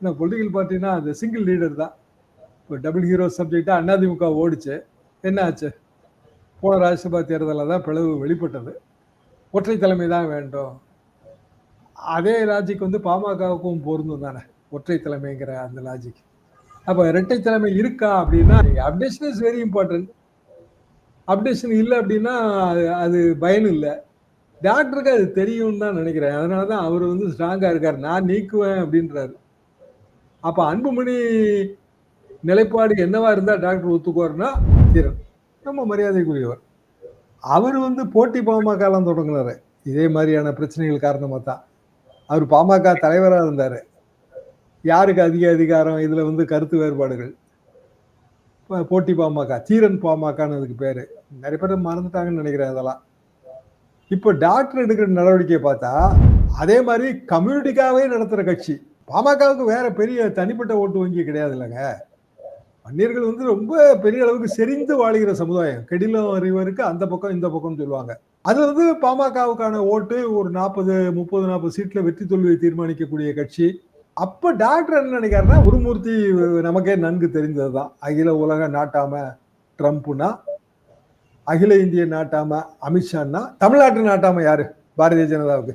ஏன்னா பொலிட்டிக்கல் பார்ட்டினா அது single leader தான். இப்போ டபுள் ஹீரோ சப்ஜெக்டாக அண்ணாதிமுக ஓடிச்சு. என்ன ஆச்சு போன ராஜ்யசபா தேர்தலில் தான் பிளவு வெளிப்பட்டது. ஒற்றை தலைமை தான் வேண்டும். அதே லாஜிக் வந்து பாமகவுக்கும் பொருந்தும் தானே. ஒற்றை தலைமைங்கிற அந்த லாஜிக் அப்போ இரட்டை தலைமை இருக்கா அப்படின்னா updation is very important updation இல்லை அப்படின்னா அது அது பயன் இல்லை. டாக்டருக்கு அது தெரியும்னு தான் நினைக்கிறேன். அதனால தான் அவர் வந்து ஸ்ட்ராங்காக இருக்கார். நான் நீக்குவேன் அப்படின்றாரு. அப்போ அன்புமணி நிலைப்பாடு என்னவா இருந்தால் டாக்டர் ஒத்துக்குவார்னா தீரன். ரொம்ப மரியாதைக்குரியவர். அவர் வந்து போட்டி பாமகலாம் தொடங்கினாரு. இதே மாதிரியான பிரச்சனைகள் காரணமாக தான் அவர் பாமக தலைவராக இருந்தார். யாருக்கு அதிக அதிகாரம்? இதில் வந்து கருத்து வேறுபாடுகள். போட்டி பாமக தீரன் பாமகன்னு அதுக்கு பேர். நிறைய பேர் மறந்துட்டாங்கன்னு நினைக்கிறேன் அதெல்லாம். இப்போ டாக்டர் எடுக்கிற நடவடிக்கையை பார்த்தா அதே மாதிரி கம்யூனிட்டிக்காகவே நடத்துகிற கட்சி. பாமகவுக்கு வேற பெரிய தனிப்பட்ட ஓட்டு வங்கி கிடையாது இல்லைங்க வன்னியர்கள் வந்து ரொம்ப பெரிய அளவுக்கு செறிந்து வாழ்கிற சமுதாயம். கெடிலம் அறிவருக்கு அந்த பக்கம் இந்த பக்கம்னு சொல்லுவாங்க. அது வந்து பாமகவுக்கான ஓட்டு ஒரு நாற்பது முப்பது நாற்பது சீட்ல வெற்றி தோல்வியை தீர்மானிக்கக்கூடிய கட்சி. அப்ப டாக்டர் என்ன நினைக்கிறாருன்னா குருமூர்த்தி நமக்கே நன்கு தெரிந்தது தான் அகில உலக நாட்டாம ட்ரம்ப்னா அகில இந்திய நாட்டாம அமித்ஷான்னா தமிழ்நாட்டு நாட்டாம யாரு? பாரதிய ஜனதாவுக்கு.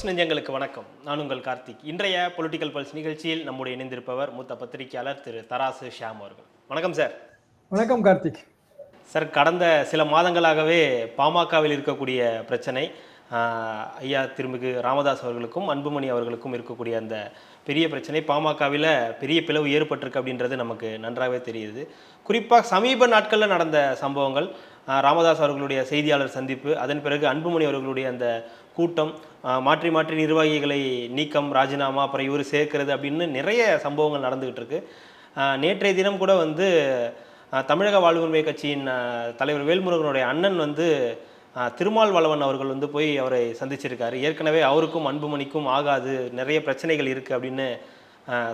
ரெட்ரோலுக்ஸ் நெஞ்சங்களுக்கு வணக்கம். நான் உங்கள் கார்த்திக். இன்றைய பொலிட்டிக்கல் பல்ஸ் நிகழ்ச்சியில் நம்முடைய இணைந்திருப்பவர் மூத்த பத்திரிகையாளர் திரு தராசு ஷியாம் அவர்கள். வணக்கம் சார் வணக்கம் கார்த்திக். சார் கடந்த சில மாதங்களாகவே பாமகவில் இருக்கக்கூடிய பிரச்சனை ஐயா திருமிகு ராமதாஸ் அவர்களுக்கும் அன்புமணி அவர்களுக்கும் இருக்கக்கூடிய அந்த பெரிய பிரச்சனை பாமகவில் பெரிய பிளவு ஏற்பட்டிருக்கு அப்படின்றது நமக்கு நன்றாகவே தெரியுது. குறிப்பாக சமீப நாட்களில் நடந்த சம்பவங்கள் ராமதாஸ் அவர்களுடைய செய்தியாளர் சந்திப்பு அதன் பிறகு அன்புமணி அவர்களுடைய அந்த கூட்டம் மாற்றி மாற்றி நிர்வாகிகளை நீக்கம் ராஜினாமா அப்புறம் இவர் சேர்க்கிறது அப்படின்னு நிறைய சம்பவங்கள் நடந்துகிட்டு இருக்கு. நேற்றைய தினம் கூட வந்து தமிழக வாழ்வுரிமை கட்சியின் தலைவர் வேல்முருகனுடைய அண்ணன் வந்து திருமால் வளவன் அவர்கள் வந்து போய் அவரை சந்திச்சிருக்காரு. ஏற்கனவே அவருக்கும் அன்புமணிக்கும் ஆகாது நிறைய பிரச்சனைகள் இருக்குது அப்படின்னு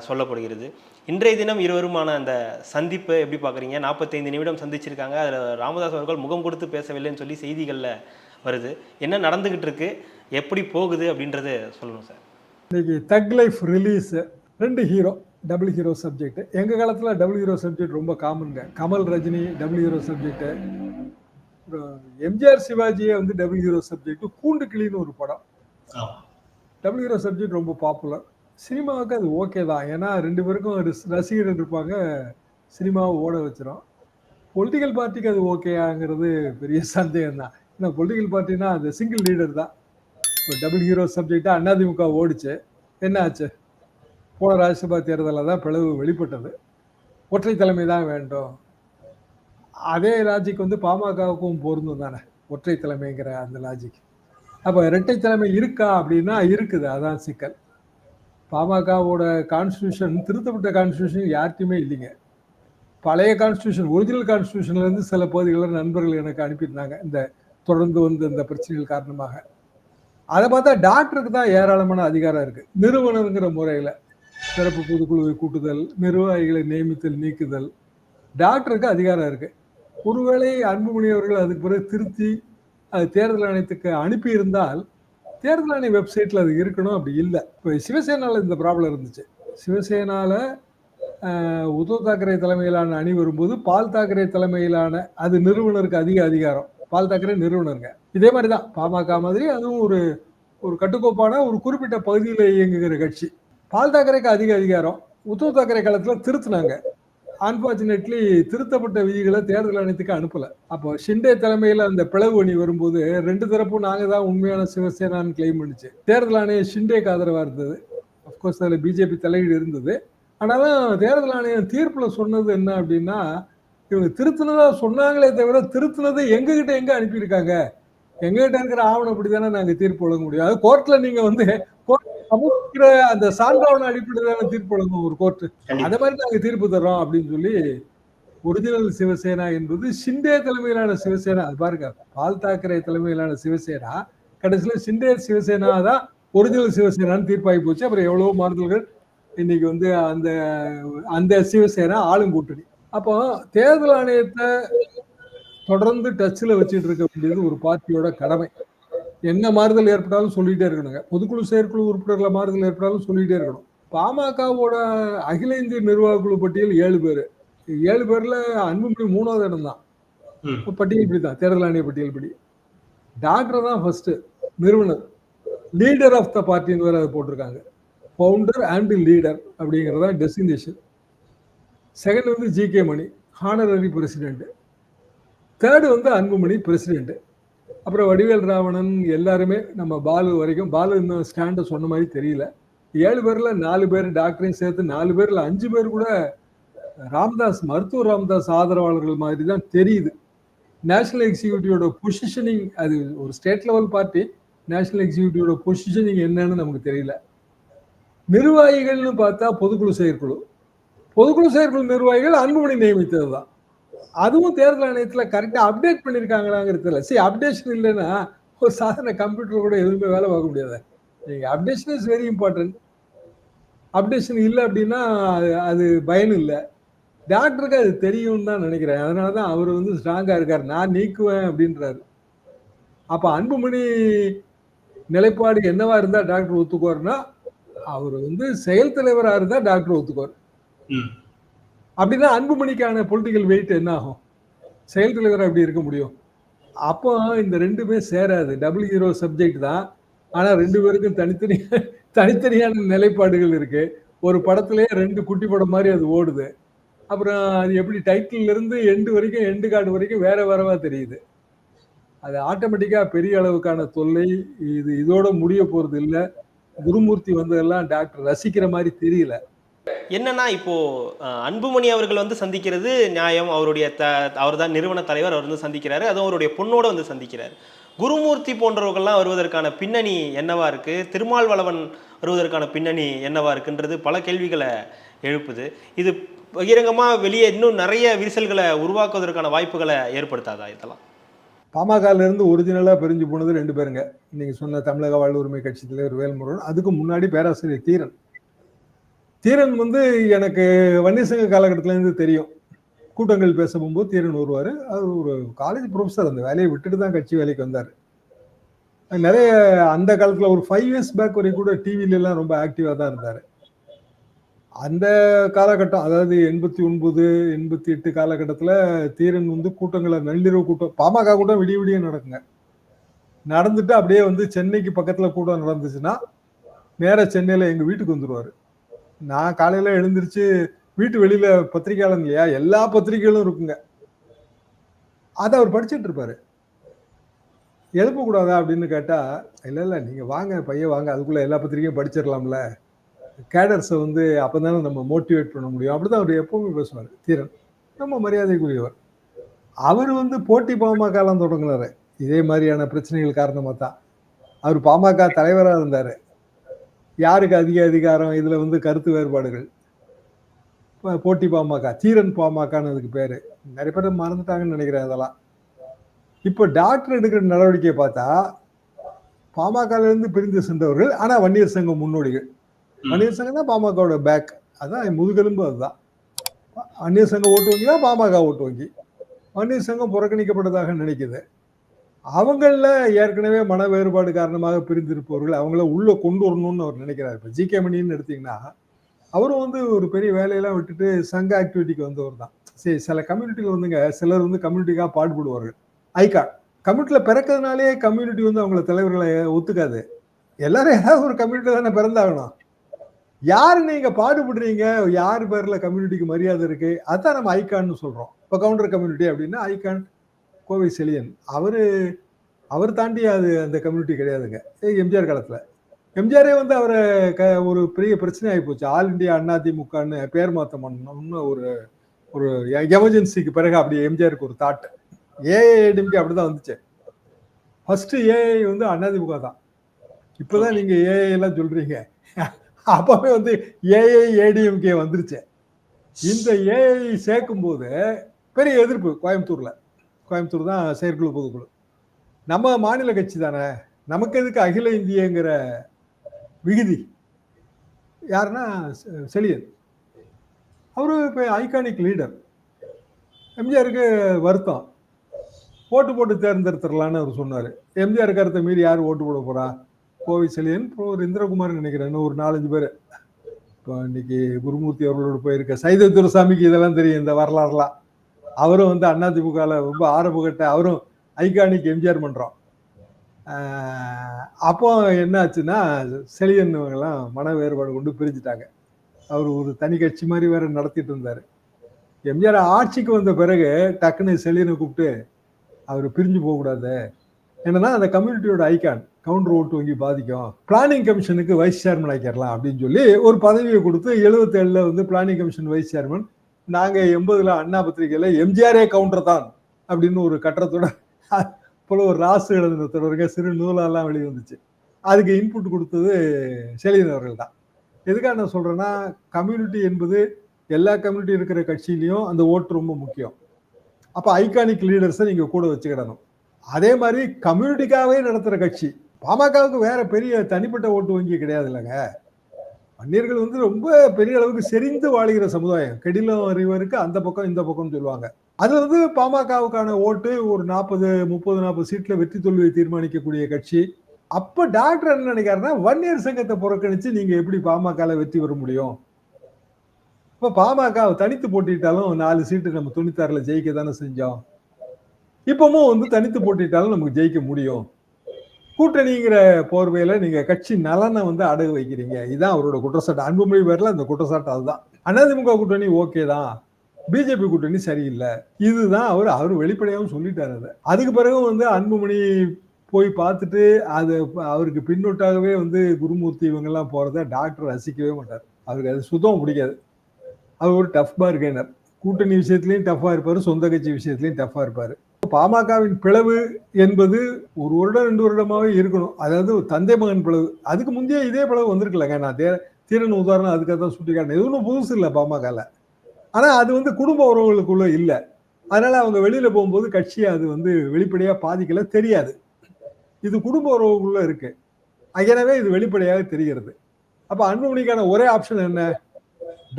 சொல்லப்படுகிறது. இன்றைய தினம் இருவருமான அந்த சந்திப்பை எப்படி பார்க்குறீங்க? நாற்பத்தைந்து நிமிடம் சந்திச்சிருக்காங்க. அதில் ராமதாஸ் அவர்கள் முகம் கொடுத்து பேசவில்லைன்னு சொல்லி செய்திகளில் வருது. என்ன நடந்துக்கிட்டு இருக்குது எப்படி போகுது அப்படின்றத சொல்லணும் சார். இன்னைக்கு தக் லைஃப் ரிலீஸ் ரெண்டு ஹீரோ டபுள் ஹீரோ சப்ஜெக்ட் எங்க காலத்துல டபுள் ஹீரோ சப்ஜெக்ட் ரொம்ப காமனுங்க Kamal Rajini double hero subject MGR சிவாஜியே வந்து டபுள் ஹீரோ சப்ஜெக்ட் கூண்டு கிளின்னு ஒரு படம். டபுள் ஹீரோ சப்ஜெக்ட் ரொம்ப பாப்புலர் சினிமாவுக்கு அது ஓகே தான். ஏன்னா ரெண்டு பேருக்கும் ரசிகர்கள் இருப்பாங்க. சினிமாவை ஓட வச்சிரும். பொலிட்டிக்கல் பார்ட்டிக்கு அது ஓகேயாங்கிறது பெரிய சந்தேகம் தான் ஏன்னா பொலிட்டிக்கல் பார்ட்டினா அது சிங்கிள் லீடர் தான். இப்போ டபுள் ஹீரோ சப்ஜெக்டாக அதிமுக ஓடிச்சு. என்ன ஆச்சு போன ராஜ்யசபா தேர்தலில் தான் பிளவு வெளிப்பட்டது. ஒற்றை தலைமை தான் வேண்டும். அதே லாஜிக் வந்து பாமகவுக்கும் பொருந்தும் தானே ஒற்றை தலைமைங்கிற அந்த லாஜிக் அப்போ இரட்டை தலைமை இருக்கா அப்படின்னா இருக்குது அதான் சிக்கல். பாமகவோட கான்ஸ்டியூஷன் திருத்தப்பட்ட கான்ஸ்டியூஷன் யார்கிட்டையுமே இல்லைங்க. பழைய கான்ஸ்டியூஷன் ஒரிஜினல் கான்ஸ்டியூஷன்லேருந்து சில பகுதிகளில் நண்பர்கள் எனக்கு அனுப்பியிருந்தாங்க. இந்த தொடர்ந்து வந்த இந்த பிரச்சனைகள் காரணமாக. அதை பார்த்தா டாக்டருக்கு தான் ஏராளமான அதிகாரம் இருக்கு. நிறுவனங்கிற முறையில் சிறப்பு பொதுக்குழுவை கூட்டுதல் நிர்வாகிகளை நியமித்தல் நீக்குதல். டாக்டருக்கு அதிகாரம் இருக்கு. ஒருவேளை அன்புமணி அவர்கள் அதுக்கு பிறகு திருத்தி அது தேர்தல் ஆணையத்துக்கு அனுப்பியிருந்தால் தேர்தல் ஆணைய வெப்சைட்டில் அது இருக்கணும் அப்படி இல்லை. இப்போ சிவசேனாவில் இந்த ப்ராப்ளம் இருந்துச்சு. சிவசேனாவில் உத்தவ் தாக்கரே தலைமையிலான அணி வரும்போது பால் தாக்கரே தலைமையிலான அது நிறுவனருக்கு அதிக அதிகாரம். பால் தாக்கரே நிறுவனருங்க. இதே மாதிரி தான் பாமக மாதிரி அதுவும் ஒரு ஒரு கட்டுக்கோப்பான ஒரு குறிப்பிட்ட பகுதியில் இயங்குகிற கட்சி. பால் தாக்கரேக்கு அதிக அதிகாரம். உத்தவ் தாக்கரே காலத்தில் திருத்தினாங்க. அன்பார்ச்சுனேட்லி திருத்தப்பட்ட விதிகளை தேர்தல் ஆணையத்துக்கு அனுப்பலை. அப்போ ஷிண்டே தலைமையில் அந்த பிளவு அணி வரும்போது ரெண்டு தரப்பும் நாங்கள் தான் உண்மையான சிவசேனான்னு கிளைம் பண்ணிச்சு. தேர்தல் ஆணையம் ஷிண்டேக்கு ஆதரவாக இருந்தது. அஃப்கோர்ஸ் அதில் பிஜேபி தலையீடு இருந்தது. ஆனாலும் தேர்தல் ஆணையம் தீர்ப்பில் சொன்னது என்ன அப்படின்னா இவங்க திருத்தினதாக சொன்னாங்களே தவிர திருத்தினதை எங்ககிட்ட எங்கே அனுப்பியிருக்காங்க? எங்ககிட்ட இருக்கிற ஆவணம் அப்படி தானே நாங்கள் தீர்ப்பு வழங்க முடியும்? அது கோர்ட்ல நீங்க வந்து சமூகிற அந்த சான்றாவண அடிப்படையிலான தீர்ப்பு வழங்கும் ஒரு கோர்ட். அந்த மாதிரி நாங்க தீர்ப்பு தர்றோம் அப்படின்னு சொல்லி ஒரிஜினல் சிவசேனா என்பது ஷிண்டே தலைமையிலான சிவசேனா. அது பாருங்க பால் தாக்கரே தலைமையிலான சிவசேனா. கடைசியில ஷிண்டே சிவசேனா தான் ஒரிஜினல் சிவசேனான்னு தீர்ப்பாகி போச்சு. அப்புறம் எவ்வளவோ மாறுதல்கள் இன்னைக்கு வந்து அந்த அந்த சிவசேனா ஆளும் கூட்டணி அப்போ தேர்தல் ஆணையத்தை தொடர்ந்து டச்சில் வச்சுட்டு இருக்க வேண்டியது ஒரு பார்ட்டியோட கடமை. என்ன மாறுதல் ஏற்பட்டாலும் சொல்லிட்டே இருக்கணுங்க. பொதுக்குழு செயற்குழு உறுப்பினர்ல மாறுதல் ஏற்பட்டாலும் சொல்லிட்டே இருக்கணும். பாமகவோட அகில இந்திய நிர்வாக குழு பட்டியல் ஏழு பேர். ஏழு பேர்ல அன்புமணி மூணாவது இடம் தான். பட்டியல் படி தான். தேர்தல் ஆணைய பட்டியல் படி டாக்டர் தான் ஃபர்ஸ்ட் நிறுவனர். லீடர் ஆஃப் த பார்ட்டின்னு வேற அதை போட்டிருக்காங்க. ஃபவுண்டர் அண்ட் லீடர் அப்படிங்கிறதா டெசிக்னேஷன் செகண்ட் வந்து G K Mani honorary president third வந்து அன்புமணி பிரசிடென்ட் அப்புறம் வடிவேல் ராவணன் எல்லாருமே நம்ம பாலு வரைக்கும் பாலு இன்னும் ஸ்டாண்டை சொன்ன மாதிரி தெரியல. ஏழு பேரில் நாலு பேர் டாக்டரையும் சேர்த்து நாலு பேரில் அஞ்சு பேர் கூட ராம்தாஸ் மருத்துவ ராம்தாஸ் ஆதரவாளர்கள் மாதிரி தான் தெரியுது. நேஷனல் எக்ஸிக்யூட்டிவோட பொசிஷனிங் அது ஒரு ஸ்டேட் லெவல் பார்ட்டி நேஷனல் எக்ஸிக்யூட்டிவோட பொசிஷனிங் என்னன்னு நமக்கு தெரியல. நிர்வாகிகள்னு பார்த்தா பொதுக்குழு செயற்குழு. பொதுக்குழு செயற்குழு நிர்வாகிகள் அன்புமணி நியமித்தது தான் அதுவும் தேர்தல் ஆணையத்தில் கரெக்டாக அப்டேட் பண்ணியிருக்காங்களாங்கிறது தெரியல. சரி அப்டேஷன் இல்லைன்னா ஒரு சாதாரண கம்ப்யூட்டர் கூட எதுவுமே வேலை பார்க்க முடியாது. நீங்கள் updation is very important updation இல்லை அப்படின்னா அது அது பயன் இல்லை. டாக்டருக்கு அது தெரியும்னு தான் நினைக்கிறேன். அதனால தான் அவர் வந்து ஸ்ட்ராங்காக இருக்கார். நான் நீக்குவேன் அப்படின்றாரு. அப்போ அன்புமணி நிலைப்பாடு என்னவா இருந்தால் டாக்டர் ஒத்துக்குவார்னா அவர் வந்து செயல் தலைவராக இருந்தால் டாக்டர் ஒத்துக்குவார். ம். அப்படின்னா அன்புமணிக்கான பொலிட்டிக்கல் வெயிட் என்ன ஆகும் செயல் தலைவர் அப்படி இருக்க முடியும்? அப்போ இந்த ரெண்டுமே சேராது. டபுள் ஹீரோ சப்ஜெக்ட் தான். ஆனால் ரெண்டு பேருக்கும் தனித்தனி தனித்தனியான நிலைப்பாடுகள் இருக்கு. ஒரு படத்துலேயே ரெண்டு குட்டி படம் மாதிரி அது ஓடுது. அப்புறம் அது எப்படி டைட்டில் இருந்து எண்டு வரைக்கும் எண்டு கார்டு வரைக்கும் வேற வேறவா தெரியுது. அது ஆட்டோமேட்டிக்காக பெரிய அளவுக்கான தொல்லை இது இதோட முடிய போறது இல்லை. குருமூர்த்தி வந்ததெல்லாம் டாக்டர் ரசிக்கிற மாதிரி தெரியல. என்னன்னா இப்போ அன்புமணி அவர்கள் வந்து சந்திக்கிறது நியாயம். அவருடைய த அவர் தான் நிறுவன தலைவர் அவர் வந்து சந்திக்கிறாரு. அதுவும் அவருடைய பொண்ணோட வந்து சந்திக்கிறாரு. குருமூர்த்தி போன்றவர்கள்லாம் வருவதற்கான பின்னணி என்னவா இருக்கு? திருமால்வளவன் வருவதற்கான பின்னணி என்னவா இருக்குன்றது பல கேள்விகளை எழுப்புது. இது பகிரங்கமாக வெளியே இன்னும் நிறைய விரிசல்களை உருவாக்குவதற்கான வாய்ப்புகளை ஏற்படுத்தாதா இதெல்லாம்? பாமகலேருந்து இருந்து ஒரிஜினலா பிரிஞ்சு போனது ரெண்டு பேருங்க. நீங்கள் சொன்ன தமிழக வாழ் உரிமை கட்சி தலைவர் வேல்முருகன் அதுக்கு முன்னாடி பேராசிரியர் தீரன். தீரன் வந்து எனக்கு வன்னிசங்க காலகட்டத்திலேருந்து தெரியும். கூட்டங்கள் பேச போகும்போது தீரன் வருவார். அவர் ஒரு காலேஜ் ப்ரொஃபஸர் அந்த வேலையை விட்டுட்டு தான் கட்சி வேலைக்கு வந்தார். நிறைய அந்த காலத்தில் ஒரு ஃபைவ் இயர்ஸ் பேக் வரைக்கும் கூட டிவிலெலாம் ரொம்ப ஆக்டிவாக தான் இருந்தார். அந்த காலகட்டம் அதாவது எண்பத்தி ஒன்பது எண்பத்தி எட்டு காலகட்டத்தில் தீரன் வந்து கூட்டங்களை நள்ளிரவு கூட்டம் பாமக கூட்டம் விடிய விடிய நடக்குங்க. நடந்துட்டு அப்படியே வந்து சென்னைக்கு பக்கத்தில் கூட்டம் நடந்துச்சுன்னா நேராக சென்னையில் எங்கள் வீட்டுக்கு வந்துடுவார் நான் காலையில எழுந்திருச்சு வீட்டு வெளியில பத்திரிகையாளன் இல்லையா எல்லா பத்திரிகைகளும் இருக்குங்க. அதை அவர் படிச்சுட்டு இருப்பாரு. எழுப்பக்கூடாதா அப்படின்னு கேட்டா இல்லை இல்லை நீங்க வாங்க பையன் வாங்க அதுக்குள்ள எல்லா பத்திரிகையும் படிச்சிடலாம்ல. கேடர்ஸை வந்து அப்பதானே நம்ம மோட்டிவேட் பண்ண முடியும். அப்படி தான் அவர் எப்பவுமே பேசுவார் தீரன். நம்ம மரியாதைக்குரியவர். அவர் வந்து போட்டி பாமகலாம் தொடங்கினாரு. இதே மாதிரியான பிரச்சனைகள் காரணமாக தான் அவர் பாமக தலைவராக இருந்தார். யாருக்கு அதிக அதிகாரம்? இதில் வந்து கருத்து வேறுபாடுகள். போட்டி பாமக தீரன் பாமகன்னு அதுக்கு பேர். நிறைய பேர் மறந்துட்டாங்கன்னு நினைக்கிறேன் அதெல்லாம். இப்போ டாக்டர் எடுக்கிற நடவடிக்கையை பார்த்தா பாமகல இருந்து பிரிந்து சென்றவர்கள் ஆனால் வன்னியர் சங்கம் முன்னோடிகள். வன்னியர் சங்கம் தான் பாமகவோட பேக் அதான் முதுகெலும்பு அதுதான். வன்னியர் சங்கம் ஓட்டு வங்கி தான் பாமக ஓட்டு வங்கி. வன்னியர் சங்கம் புறக்கணிக்கப்பட்டதாக நினைக்குது. அவங்கள ஏற்கனவே மன வேறுபாடு காரணமாக பிரிந்திருப்பவர்கள் அவங்கள உள்ளே கொண்டு வரணும்னு அவர் நினைக்கிறார். இப்போ ஜி கே மணின்னு எடுத்தீங்கன்னா அவரும் வந்து ஒரு பெரிய வேலையெல்லாம் விட்டுட்டு சங்க ஆக்டிவிட்டிக்கு வந்தவர் தான். சரி சில கம்யூனிட்டியில் வந்துங்க சிலர் வந்து கம்யூனிட்டிக்காக பாடுபடுவார்கள். ஐகா கம்யூனிட்டியில் பிறக்கிறதுனாலே கம்யூனிட்டி வந்து அவங்கள தலைவர்களை ஒத்துக்காது. எல்லாரும் ஏதாவது ஒரு கம்யூனிட்டியில் தானே பிறந்தாகணும். யார் நீங்கள் பாடுபடுறீங்க? யார் பேரில் கம்யூனிட்டிக்கு மரியாதை இருக்குது அதான் நம்ம ஐகான்னு சொல்கிறோம் இப்போ கவுண்டர் கம்யூனிட்டி அப்படின்னா ஐகான் கோவை செழியன். அவர் அவர் தாண்டி அது அந்த கம்யூனிட்டி கிடையாதுங்க. எம்ஜிஆர் காலத்தில். எம்ஜிஆரே வந்து அவரை க ஒரு பெரிய பிரச்சனை ஆகி போச்சு. ஆல் இந்தியா திமுகன்னு பேர் மாற்றம் பண்ணணும்னு ஒரு ஒரு எமர்ஜென்சிக்கு பிறகு அப்படி எம்ஜிஆருக்கு ஒரு தாட் ஏஐடிஎம்கே அப்படிதான் வந்துச்சு. ஃபஸ்ட்டு ஏஐ வந்து அதிமுக தான். இப்போ தான் ஏஐ எல்லாம் சொல்கிறீங்க அப்பவே வந்து ஏஐ ஏடிஎம்கே வந்துருச்சு. இந்த ஏஐ சேர்க்கும் போது பெரிய எதிர்ப்பு கோயம்புத்தூரில். கோயம்புத்தூர் தான் செயற்குழு பொதுக்குழு. நம்ம மாநில கட்சி தானே. நமக்கு எதுக்கு அகில இந்தியங்கிற விகுதி? யாருன்னா செ- செழியன். அவரு இப்போ ஐகானிக் லீடர் எம்ஜிஆருக்கு வருத்தம். ஓட்டு போட்டு தேர்ந்தெடுத்துடலான்னு அவர் சொன்னார். எம்ஜிஆர் கருத்தை மீறி யார் ஓட்டு போட போகிறா கோவி செழியன் இப்போ ஒரு இந்திரகுமார் நினைக்கிறேன் இன்னும் ஒரு நாலஞ்சு பேர். இப்போ இன்னைக்கு குருமூர்த்தி அவர்களோட போயிருக்க சைத துரசாமிக்கு இதெல்லாம் தெரியும் இந்த வரலாறுலாம். அவரும் வந்து அண்ணா திமுகவில் ரொம்ப ஆரம்பகட்ட அவரும் ஐகானிக் எம்ஜிஆர் பண்ணுறோம் அப்போ என்ன ஆச்சுன்னா செழியன் மன வேறுபாடு கொண்டு பிரிஞ்சுட்டாங்க. அவர் ஒரு தனி கட்சி மாதிரி வேற நடத்திட்டு இருந்தார். எம்ஜிஆர் ஆட்சிக்கு வந்த பிறகு டக்குன்னு செழியனை கூப்பிட்டு அவர் பிரிஞ்சு போகக்கூடாது என்னன்னா அந்த கம்யூனிட்டியோட ஐகான் கவுண்டர் ஓட்டு வங்கி பாதிக்கும். பிளானிங் கமிஷனுக்கு வைஸ் சேர்மன் ஆக்கிடலாம் அப்படின்னு சொல்லி ஒரு பதவியை கொடுத்து எழுபத்தேழில் வந்து பிளானிங் கமிஷன் வைஸ் சேர்மன் நாங்க எண்பதுல அண்ணா பத்திரிகையில எம்ஜிஆரே கவுண்டர் தான் அப்படின்னு ஒரு கட்டத்தோட போல ஒரு ராசு எழுதின தொடருங்க சிறு நூலெல்லாம் வெளிவந்துச்சு. அதுக்கு இன்புட் கொடுத்தது செலியன் அவர்கள் தான். எதுக்காக நான் சொல்றேன்னா கம்யூனிட்டி என்பது எல்லா கம்யூனிட்டி இருக்கிற கட்சியிலையும் அந்த ஓட்டு ரொம்ப முக்கியம். அப்போ ஐகானிக் லீடர்ஸை நீங்கள் கூட வச்சுக்கிடணும். அதே மாதிரி கம்யூனிட்டிக்காகவே நடத்துகிற கட்சி பாமகவுக்கு வேற பெரிய தனிப்பட்ட ஓட்டு வங்கி கிடையாது இல்லைங்க வன்னியர்கள் வந்து ரொம்ப பெரிய அளவுக்கு செறிந்து வாழ்கிற சமுதாயம். கெடிலம் அறிவருக்கு அந்த பக்கம் இந்த பக்கம்னு சொல்லுவாங்க. அது வந்து பாமகவுக்கான ஓட்டு ஒரு நாற்பது முப்பது நாற்பது சீட்ல வெற்றி தோல்வியை தீர்மானிக்கக்கூடிய கட்சி. அப்ப டாக்டர் என்ன நினைக்கிறாருன்னா வன்னியர் சங்கத்தை புறக்கணிச்சு நீங்க எப்படி பாமக வெற்றி பெற முடியும்? இப்ப பாமக தனித்து போட்டிட்டாலும் நாலு சீட்டு நம்ம துணித்தாரில் ஜெயிக்க தானே செஞ்சோம்? இப்பவும் வந்து தனித்து போட்டிட்டாலும் நமக்கு ஜெயிக்க முடியும். கூட்டணிங்கிற போர்வையில நீங்க கட்சி நலனை வந்து அடகு வைக்கிறீங்க. இதுதான் அவரோட குற்றச்சாட்டு. அன்புமொழி பேர்ல அந்த குற்றச்சாட்டு அதுதான். அதிமுக கூட்டணி ஓகே தான். பிஜேபி கூட்டணி சரியில்லை. இதுதான் அவர் அவர் வெளிப்படையாகவும் சொல்லிட்டாரு அதை. அதுக்கு பிறகு வந்து அன்புமணி போய் பார்த்துட்டு அது அவருக்கு பின்னொட்டாகவே வந்து குருமூர்த்தி இவங்கெல்லாம் போறத டாக்டர் ரசிக்கவே மாட்டார். அவருக்கு அது சுத்தம் பிடிக்காது. அவர் ஒரு டஃப் பார்கெனர். கூட்டணி விஷயத்துலயும் டஃபா இருப்பாரு சொந்த கட்சி விஷயத்துலயும் டஃபா இருப்பாரு. பாமகவின் பிளவு என்பது ஒரு வருடம் ரெண்டு வருடமாவே இருக்கணும். அதாவது தந்தை மகன் பிளவு. அதுக்கு முந்தைய இதே பிளவு வந்திருக்கலங்க நான் தே தீரன் உதாரணம் அதுக்காக தான் சுட்டி காட்டினேன் இது ஒன்றும் புதுசு இல்லை பாமகவில் ஆனால் அது வந்து குடும்ப உறவுகளுக்குள்ள இல்லை. அதனால அவங்க வெளியில் போகும்போது கட்சியை அது வந்து வெளிப்படையாக பாதிக்கல தெரியாது. இது குடும்ப உறவுக்குள்ள இருக்கு. எனவே இது வெளிப்படையாக தெரிகிறது. அப்போ அன்புமணிக்கான ஒரே ஆப்ஷன் என்ன?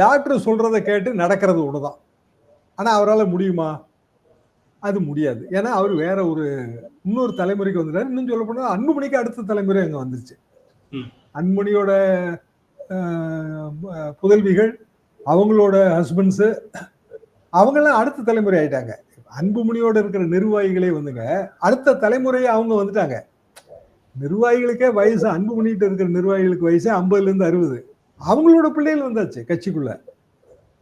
டாக்டர் சொல்றதை கேட்டு நடக்கிறது ஒன்று தான் ஆனால் அவரால் முடியுமா? அது முடியாது. ஏன்னா அவர் வேற ஒரு இன்னொரு தலைமுறைக்கு வந்துட்டாரு. இன்னும் சொல்ல போனா அன்புமணிக்கு அடுத்த தலைமுறை அங்க வந்துருச்சு. அன்புமணியோட புதல்விகள் அவங்களோட ஹஸ்பண்ட்ஸ் அவங்கெல்லாம் அடுத்த தலைமுறை ஆயிட்டாங்க. அன்புமணியோட இருக்கிற நிர்வாகிகளே வந்துங்க அடுத்த தலைமுறையை அவங்க வந்துட்டாங்க. நிர்வாகிகளுக்கே வயசு அன்புமணிகிட்ட இருக்கிற நிர்வாகிகளுக்கு வயசு ஐம்பதுல இருந்து அறுபது. அவங்களோட பிள்ளைகள் வந்தாச்சு கட்சிக்குள்ள.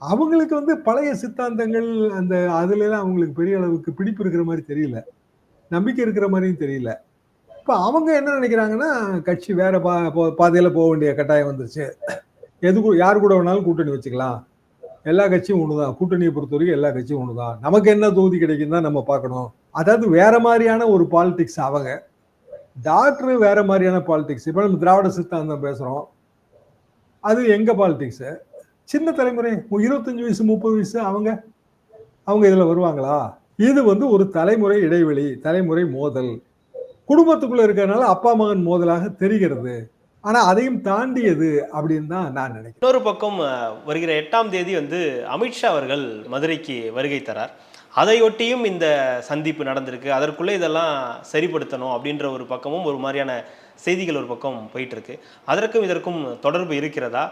அவங்களுக்கு வந்து பழைய சித்தாந்தங்கள் அந்த அதுலலாம் அவங்களுக்கு பெரிய அளவுக்கு பிடிப்பு இருக்கிற மாதிரி தெரியல. நம்பிக்கை இருக்கிற மாதிரியும் தெரியல. இப்போ அவங்க என்ன நினைக்கிறாங்கன்னா கட்சி வேற பா பாதையில் போக வேண்டிய கட்டாயம் வந்துருச்சு. எது யார் கூட வேணாலும் கூட்டணி வச்சுக்கலாம். எல்லா கட்சியும் ஒன்று தான் கூட்டணியை பொறுத்த வரைக்கும் எல்லா கட்சியும் ஒன்று தான் நமக்கு என்ன தொகுதி கிடைக்கும் தான் நம்ம பார்க்கணும். அதாவது வேற மாதிரியான ஒரு பாலிடிக்ஸ் அவங்க. டாக்டர் வேற மாதிரியான பாலிடிக்ஸ் இப்போ நம்ம திராவிட சித்தாந்தம் பேசுகிறோம் அது எங்கள் பாலிடிக்ஸு சின்ன தலைமுறை இருபத்தஞ்சு வயசு முப்பது வயசு அவங்க அவங்க இதுல வருவாங்களா? இது வந்து ஒரு தலைமுறை இடைவெளி தலைமுறை மோதல். குடும்பத்துக்குள்ளே இருக்கிறதுனால அப்பா மகன் மோதலாக தெரிகிறது. ஆனா அதையும் தாண்டியது அப்படின்னு தான் நான் நினைக்கிறேன். இன்னொரு பக்கம் வருகிற எட்டாம் தேதி வந்து அமித்ஷா அவர்கள் மதுரைக்கு வருகை தரார். அதையொட்டியும் இந்த சந்திப்பு நடந்திருக்கு. அதற்குள்ளே இதெல்லாம் சரிப்படுத்தணும் அப்படின்ற ஒரு பக்கமும் ஒரு மாதிரியான செய்திகள் ஒரு பக்கம் போயிட்டு இருக்கு. அதற்கும் இதற்கும் தொடர்பு இருக்கிறதா?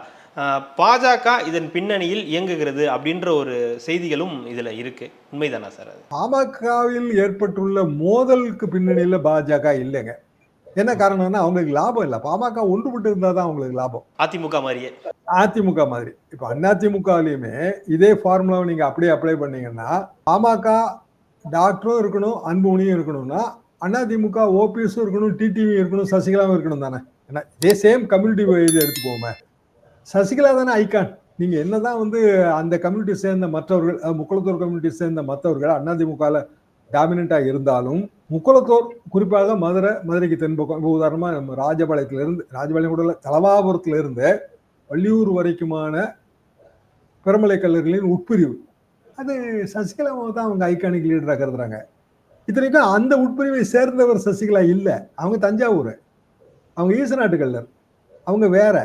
பாஜக இதன் பின்னணியில் இயங்குகிறது அப்படின்ற ஒரு செய்திகளும் இதுல இருக்கு. உண்மைதானா சார் அது? பாமகவில் ஏற்பட்டுள்ள மோதலுக்கு பின்னணியில பாஜக இல்லைங்க. என்ன காரணம்னா அவங்களுக்கு லாபம் இல்லை. பாமக ஒன்றுபட்டு இருந்தாதான் அவங்களுக்கு லாபம். அதிமுக மாதிரியே. அதிமுக மாதிரி. இப்ப அதிமுகலையுமே இதே ஃபார்முலாவை நீங்க அப்படியே அப்ளை பண்ணீங்கன்னா பாமக டாக்டரும் இருக்கணும் அன்புமணியும் இருக்கணும்னா அதிமுக ஓபிஎஸும் இருக்கணும் டிடிவி இருக்கணும் சசிகலாவும் இருக்கணும் தானே? ஏன்னா இதே சேம் கம்யூனிட்டி இது எடுத்துக்கோமே சசிகலா தானே ஐகான் நீங்க என்னதான் வந்து அந்த கம்யூனிட்டி சேர்ந்த மற்றவர்கள் முக்குளத்தூர் கம்யூனிட்டி சேர்ந்த மற்றவர்கள் அதிமுகல டாமினண்டா இருந்தாலும் முக்குளத்தூர் குறிப்பாக மதுரை மதுரைக்கு தென்பக்கம் இப்போ உதாரணமா நம்ம ராஜபாளையத்துல இருந்து ராஜபாளையம் கூட இல்ல, தலவாபுரத்துல இருந்து வள்ளியூர் வரைக்குமான பெருமலை கல்லூரிகளின் உட்பிரிவு. அது சசிகலாவை தான் அவங்க ஐகானிக் லீடராக கருதுறாங்க. இத்தனைக்கும் அந்த உட்பிரிவை சேர்ந்தவர் சசிகலா இல்லை. அவங்க தஞ்சாவூர். அவங்க ஈசநாட்டு கல்லர் அவங்க வேற.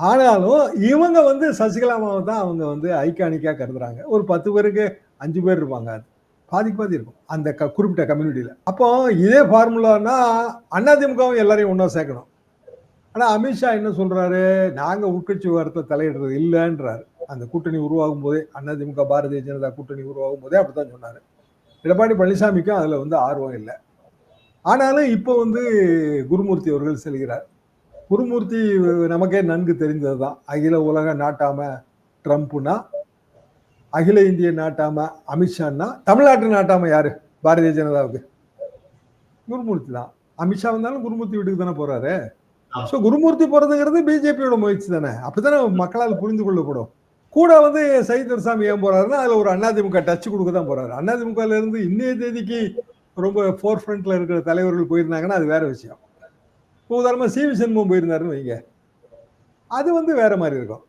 ஆனாலும் இவங்க வந்து சசிகலாமாவை தான் அவங்க வந்து ஐக்கானிக்காக கருதுறாங்க. ஒரு பத்து பேருக்கு அஞ்சு பேர் இருப்பாங்க அது. பாதிக்கு பாதி இருக்கும். அந்த க- குறிப்பிட்ட கம்யூனிட்டியில். அப்போ இதே ஃபார்முலானா அதிமுகவும் எல்லாரையும் ஒன்றா சேர்க்கணும். ஆனால் அமித்ஷா என்ன சொல்கிறாரு நாங்கள் உட்கட்சி வாரத்தை தலையிடுறது இல்லைன்றாரு. அந்த கூட்டணி உருவாகும் போதே அதிமுக பாரதிய ஜனதா கூட்டணி உருவாகும் போதே அப்படி தான் சொன்னார். எடப்பாடி பழனிசாமிக்கும் அதில் வந்து ஆர்வம் இல்லை. ஆனாலும் இப்போ வந்து குருமூர்த்தி அவர்கள் செல்கிறார். குருமூர்த்தி நமக்கே நன்கு தெரிந்ததுதான். அகில உலக நாட்டாம ட்ரம்ப்னா அகில இந்திய நாட்டாம அமித்ஷான்னா தமிழ்நாட்டு நாட்டாம யாரு? பாரதிய ஜனதாவுக்கு. குருமூர்த்தி தான் அமித்ஷா வந்தாலும் குருமூர்த்தி வீட்டுக்கு தானே போறாரு. ஸோ குருமூர்த்தி போறதுங்கிறது பிஜேபியோட முயற்சி தானே? அப்படித்தானே மக்களால் புரிந்து கொள்ளப்படும். கூட வந்து சைத் துரசாமி ஏன் போறாருன்னா அதுல ஒரு அதிமுக டச் கொடுக்க தான் போறாரு. அதிமுகல இருந்து இன்னைய தேதிக்கு ரொம்ப ஃபோர் ஃப்ரண்ட்ல இருக்கிற தலைவர்கள் போயிருந்தாங்கன்னா அது வேற விஷயம். இப்போ உதாரணமா சி வி சண்முகம் போயிருந்தாருன்னு வைங்க. அது வந்து வேற மாதிரி இருக்கும்.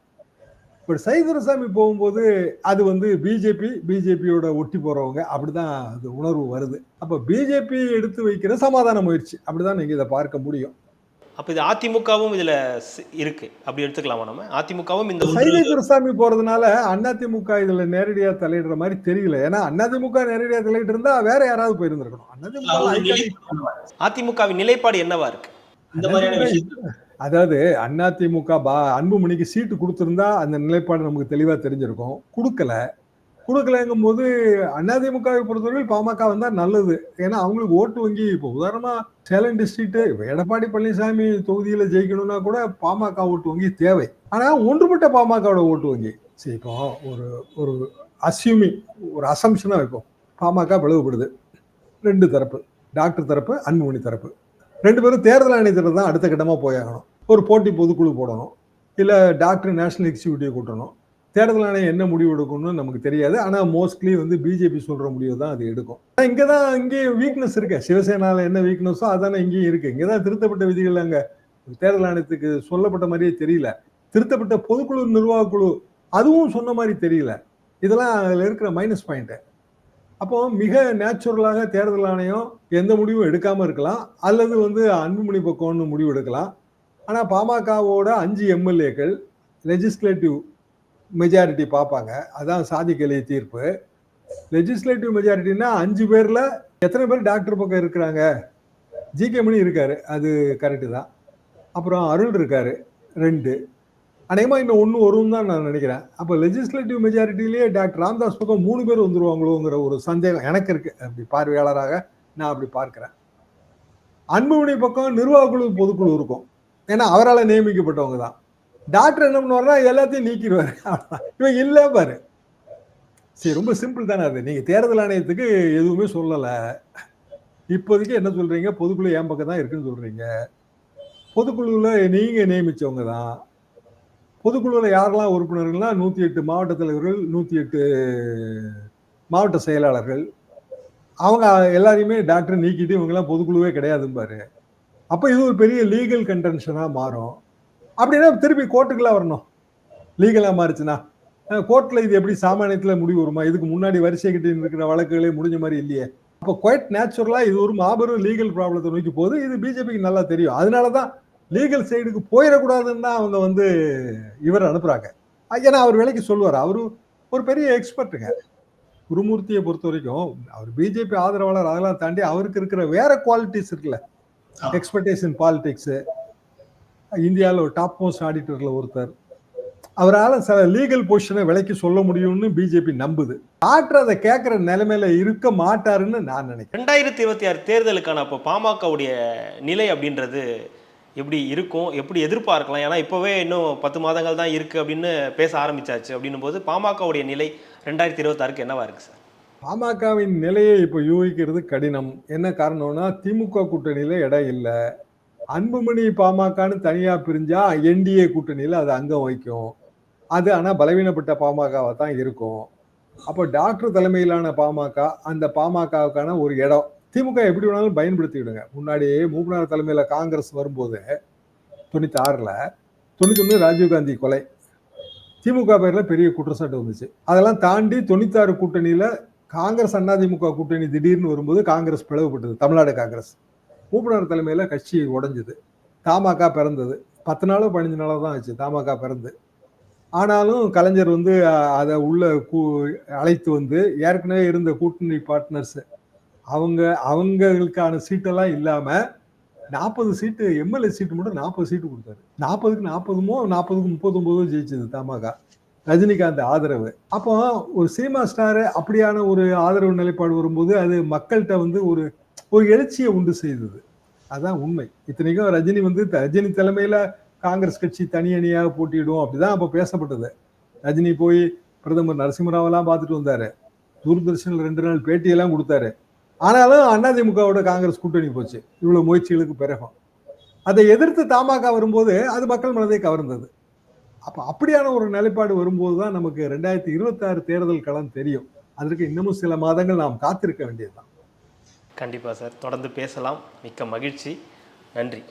இப்போ சைதுரசாமி போகும்போது அது வந்து பிஜேபி பிஜேபியோட ஒட்டி போறவங்க அப்படிதான் அது உணர்வு வருது. அப்ப பிஜேபி எடுத்து வைக்கிற சமாதான முயற்சி அப்படிதான் நீங்க இதை பார்க்க முடியும். அப்போ இது அதிமுகவும் இதுல இருக்கு. அப்படி எடுத்துக்கலாமா நம்ம? அதிமுகவும் இந்த சைதை துரசாமி போறதுனால அதிமுக இதுல நேரடியா தலையிடுற மாதிரி தெரியல. ஏன்னா அதிமுக நேரடியா தலையிட்டு இருந்தா வேற யாராவது போயிருந்திருக்கணும். அதிமுக. அதிமுகவின் நிலைப்பாடு என்னவா இருக்கு? இந்த மாதிரியான விஷயங்கள். அதாவது அதிமுக பா அன்புமணிக்கு சீட்டு கொடுத்திருந்தா அந்த நிலைப்பாடு நமக்கு தெளிவா தெரிஞ்சிருக்கும். கொடுக்கல. கொடுக்கலங்கும் போது அதிமுகவை பொறுத்தவரை பாமக வந்தா நல்லது. ஏன்னா அவங்களுக்கு ஓட்டு வங்கி இப்போ உதாரணமா சேலம் டிஸ்ட்ரிக்ட் எடப்பாடி பழனிசாமி தொகுதியில ஜெயிக்கணும்னா கூட பாமக ஓட்டு வங்கி தேவை. ஆனா ஒன்றுபட்ட பாமகவோட ஓட்டு வங்கி. சரி இப்போ ஒரு ஒரு அசியூமிங் ஒரு அசம்ஷனா வைப்போம். பாமக பிளவுபடுது. ரெண்டு தரப்பு டாக்டர் தரப்பு அன்புமணி தரப்பு. ரெண்டு பேரும் தேர்தல் ஆணையத்தில் தான் அடுத்த கட்டமாக போயாகணும் ஒரு போட்டி பொதுக்குழு போடணும். இல்லை டாக்டர் நேஷனல் எக்ஸிக்யூட்டிவ் கூட்டணும். தேர்தல் ஆணையம் என்ன முடிவு எடுக்கணும்னு நமக்கு தெரியாது. ஆனால் மோஸ்ட்லி வந்து பிஜேபி சொல்கிற முடிவு தான் அது எடுக்கும். ஆனால் இங்கே தான் இங்கே வீக்னஸ் இருக்கு. சிவசேனாவில் என்ன வீக்னஸோ அதானே இங்கேயும் இருக்குது இங்கே தான் திருத்தப்பட்ட விதிகள் அங்கே. தேர்தல் ஆணையத்துக்கு சொல்லப்பட்ட மாதிரியே தெரியல. திருத்தப்பட்ட பொதுக்குழு நிர்வாக குழு அதுவும் சொன்ன மாதிரி தெரியல. இதெல்லாம் அதில் இருக்கிற மைனஸ் பாயிண்ட்டு அப்போ மிக நேச்சுரலாக தேர்தல் ஆணையம் எந்த முடிவும் எடுக்காமல் இருக்கலாம். அல்லது வந்து அன்புமணி பக்கம்னு முடிவு எடுக்கலாம். ஆனால் பாமகவோட அஞ்சு எம்எல்ஏக்கள் லெஜிஸ்லேட்டிவ் மெஜாரிட்டி பார்ப்பாங்க. அதான் சாதிக்கலை தீர்ப்பு. லெஜிஸ்லேட்டிவ் மெஜாரிட்டின்னா அஞ்சு பேரில் எத்தனை பேர் டாக்டர் பக்கம் இருக்கிறாங்க? ஜி கே மணி இருக்காரு. அது கரெக்டு தான். அப்புறம் அருள் இருக்காரு. ரெண்டு. அநேகமாக இன்னும் ஒன்று வரும் தான் நான் நினைக்கிறேன். அப்போ லெஜிஸ்லேட்டிவ் மெஜாரிட்டிலேயே டாக்டர் ராம்தாஸ் பக்கம் மூணு பேர் வந்துருவாங்களோங்கிற ஒரு சந்தேகம் எனக்கு இருக்கு. அப்படி பார்வையாளராக நான் அப்படி பார்க்குறேன். அன்புமணி பக்கம் நிர்வாக குழு பொதுக்குழு இருக்கும். ஏன்னா அவரால் நியமிக்கப்பட்டவங்க தான். டாக்டர் என்ன பண்ணுவார்னா எல்லாத்தையும் நீக்கிடுவார். இவன் இல்லை பாரு. சரி ரொம்ப சிம்பிள் தானே அது. நீங்கள் தேர்தல் ஆணையத்துக்கு எதுவுமே சொல்லலை. இப்போதைக்கு என்ன சொல்கிறீங்க பொதுக்குழு என் பக்கம் தான் இருக்குன்னு சொல்கிறீங்க பொதுக்குழுவில் நீங்கள் நியமித்தவங்க தான். பொதுக்குழுவில் யாரெல்லாம் உறுப்பினர்கள்னா நூற்றி எட்டு மாவட்ட தலைவர்கள் நூற்றி எட்டு மாவட்ட செயலாளர்கள். அவங்க எல்லாரையுமே டாக்டர் நீக்கிட்டு இவங்கெல்லாம் பொதுக்குழுவே கிடையாதும்பாரு அப்போ இது ஒரு பெரிய லீகல் கன்டென்ஷனாக மாறும். அப்படின்னா திருப்பி கோர்ட்டுக்கெல்லாம் வரணும். லீகலாக மாறுச்சுன்னா. கோர்ட்டில் இது எப்படி சாமானியத்தில் முடிவு வருமா? இதுக்கு முன்னாடி வரிசை கிட்ட இருக்கிற வழக்குகளே முடிஞ்ச மாதிரி இல்லையே. அப்போ குவைட் நேச்சுரலாக இது ஒரு மாபெரும் லீகல் ப்ராப்ளத்தை நோக்கி போகுது. இது பிஜேபிக்கு நல்லா தெரியும். அதனால தான் லீகல் சைடுக்கு போயிடக்கூடாதுன்னு தான் அவங்க வந்து இவர் அனுப்புறாங்க. ஏன்னா அவர் வேலைக்கு சொல்லுவார். அவரு ஒரு பெரிய எக்ஸ்பர்ட்டுங்க. குருமூர்த்தியை பொறுத்த வரைக்கும் அவர் பிஜேபி ஆதரவாளர் அதெல்லாம் தாண்டி அவருக்கு இருக்கிற வேற குவாலிட்டிஸ் இருக்குல்ல. ஆமா. எக்ஸ்பர்டேஷன் பாலிடிக்ஸ் இந்தியாவில் ஒரு டாப் மோஸ்ட் ஆடிட்டர்ல ஒருத்தர். அவரால் சில லீகல் பொசிஷனை விலைக்கு சொல்ல முடியும்னு பிஜேபி நம்புது. அதை கேட்குற நிலைமையில இருக்க மாட்டாருன்னு நான் நினைக்கிறேன். ரெண்டாயிரத்தி இருபத்தி ஆறு தேர்தலுக்கான அப்போ பாமகவுடைய நிலை அப்படின்றது எப்படி இருக்கும் எப்படி எதிர்பார்க்கலாம்? ஏன்னா இப்போவே இன்னும் பத்து மாதங்கள் தான் இருக்குது அப்படின்னு பேச ஆரம்பிச்சாச்சு அப்படின்னும் போது பாமகவுடைய நிலை ரெண்டாயிரத்தி இருபத்தாறுக்கு என்னவா இருக்குது சார்? பாமகவின் நிலையை இப்போ யூகிக்கிறது கடினம். என்ன காரணம்னா திமுக கூட்டணியில் இடம் இல்லை. அன்புமணி பாமகன்னு தனியாக பிரிஞ்சா என்டிஏ கூட்டணியில் அது அங்கம் வைக்கும் அது ஆனால் பலவீனப்பட்ட பாமகவாக தான் இருக்கும். அப்போ டாக்டர் தலைமையிலான பாமக அந்த பாமகவுக்கான ஒரு இடம். திமுக எப்படி வேணாலும் பயன்படுத்திவிடுங்க முன்னாடியே மூப்பனார் தலைமையில் காங்கிரஸ் வரும்போது தொண்ணூற்றி ஆறில் தொண்ணூத்தி ராஜீவ்காந்தி கொலை. திமுக பேரில் பெரிய குற்றச்சாட்டு வந்துச்சு. அதெல்லாம் தாண்டி தொண்ணூத்தாறு கூட்டணியில் காங்கிரஸ் அதிமுக கூட்டணி திடீர்னு வரும்போது காங்கிரஸ் பிளவுபட்டது தமிழ்நாடு காங்கிரஸ். மூப்பனார் தலைமையில் கட்சி உடஞ்சது. தமாக பிறந்தது. பத்து நாளோ பதினஞ்சு நாளோ தான் ஆச்சு தமாக பிறந்து. ஆனாலும் கலைஞர் வந்து அதை உள்ள கூ- அழைத்து வந்து ஏற்கனவே இருந்த கூட்டணி பார்ட்னர்ஸ் அவங்க அவங்களுக்கான சீட்டெல்லாம் இல்லாமல் நாற்பது சீட்டு எம்எல்ஏ சீட்டு மட்டும் நாற்பது சீட்டு கொடுத்தாரு. நாற்பதுக்கு நாற்பதுமோ நாற்பதுக்கு முப்பத்தொம்போதோ ஜெயிச்சது தமாக. ரஜினிகாந்த் ஆதரவு. அப்போ ஒரு சினிமா ஸ்டாரு அப்படியான ஒரு ஆதரவு நிலைப்பாடு வரும்போது அது மக்கள்கிட்ட வந்து ஒரு ஒரு எழுச்சியை உண்டு செய்தது. அதான் உண்மை. இத்தனைக்கும் ரஜினி வந்து ரஜினி தலைமையில் காங்கிரஸ் கட்சி தனி அணியாக போட்டியிடும் அப்படிதான் அப்போ பேசப்பட்டது. ரஜினி போய் பிரதமர் நரசிம்மராவெல்லாம் பார்த்துட்டு வந்தார். தூர்தர்ஷனில் ரெண்டு நாள் பேட்டியெல்லாம் கொடுத்தாரு. ஆனாலும் அதிமுகவோட காங்கிரஸ் கூட்டணி போச்சு. இவ்வளவு முயற்சிகளுக்கு பிறகும். அதை எதிர்த்து தமாக வரும்போது அது மக்கள் மனதை கவர்ந்தது. அப்ப அப்படியான ஒரு நிலைப்பாடு வரும்போது தான் நமக்கு ரெண்டாயிரத்தி இருபத்தி ஆறு தேர்தல் களம் தெரியும். அதற்கு இன்னமும் சில மாதங்கள் நாம் காத்திருக்க வேண்டியதுதான். கண்டிப்பாக சார். தொடர்ந்து பேசலாம். மிக்க மகிழ்ச்சி. நன்றி.